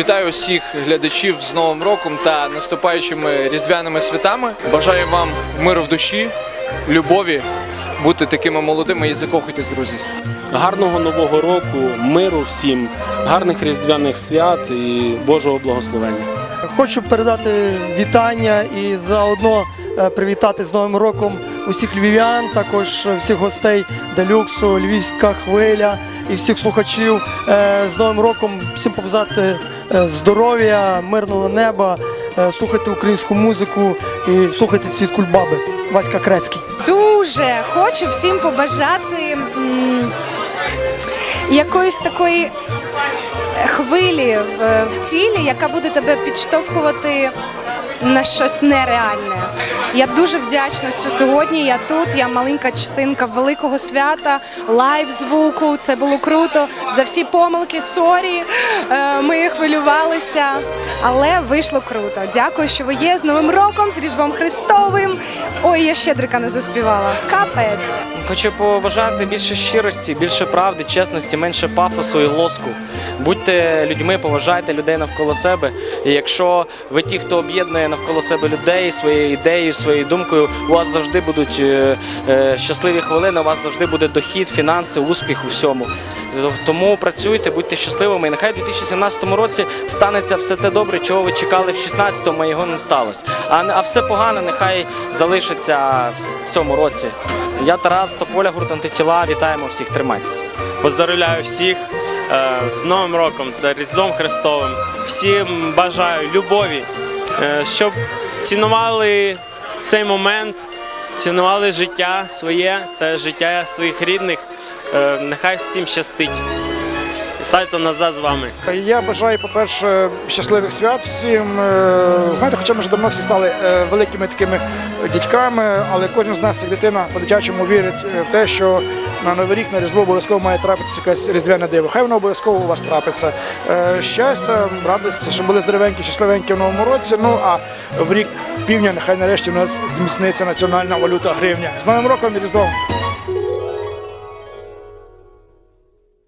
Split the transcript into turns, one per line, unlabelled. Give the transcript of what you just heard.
Вітаю усіх глядачів з Новим роком та наступаючими різдвяними святами. Бажаю вам миру в душі, любові, бути такими молодими і закохуйтесь, друзі.
Гарного нового року, миру всім, гарних різдвяних свят і Божого благословення.
Хочу передати вітання і заодно е, привітати з Новим роком усіх львів'ян, також всіх гостей делюксу, львівська хвиля і всіх слухачів е, з Новим роком. Всім побажати здоров'я, мирного неба, е, слухайте українську музику і слухайте цвіт кульбаби. Васька Крецький.
Дуже хочу всім побажати якоїсь такої хвилі в, в тілі, яка буде тебе підштовхувати на щось нереальне. Я дуже вдячна, що сьогодні я тут. Я маленька частинка великого свята, лайв звуку. Це було круто. За всі помилки, сорі. Е, Ми хвилювалися, але вийшло круто. Дякую, що ви є з Новим роком, з Різдвом Христовим. Ой, я щедрика не заспівала. Капець.
Хочу побажати більше щирості, більше правди, чесності, менше пафосу і лоску. Будьте людьми, поважайте людей навколо себе. І якщо ви ті, хто об'єднує навколо себе людей своєю ідеєю, своєю думкою, у вас завжди будуть е, е, щасливі хвилини, у вас завжди буде дохід, фінанси, успіх у всьому. Тому працюйте, будьте щасливими. І нехай у 2017 році станеться все те добре, чого ви чекали в 16-му, а його не сталося. А, а все погане нехай залишиться в цьому році. Я Тарас Тополя, гурт антитіла. Вітаємо всіх, тримайтеся.
Поздравляю всіх е, з Новим роком та Різдвом Христовим. Всім бажаю любові, е, щоб цінували цей момент, цінували життя своє та життя своїх рідних. Е, Нехай всім щастить. Сальто назад з вами.
Я бажаю, по-перше, щасливих свят всім. Е, Знаєте, хоча ми вже давно всі стали е, великими такими дядьками, але кожен з нас, як дитина, по-дитячому вірить е, в те, що на Новий рік, на Різдво обов'язково має трапитися якась різдвяне диво. Хай воно обов'язково у вас трапиться. Щастя, радості, щоб були здоровенькі, щасливенькі в новому році. Ну а в рік півня нехай нарешті у нас зміцниться національна валюта гривня. З Новим роком і Різдвом!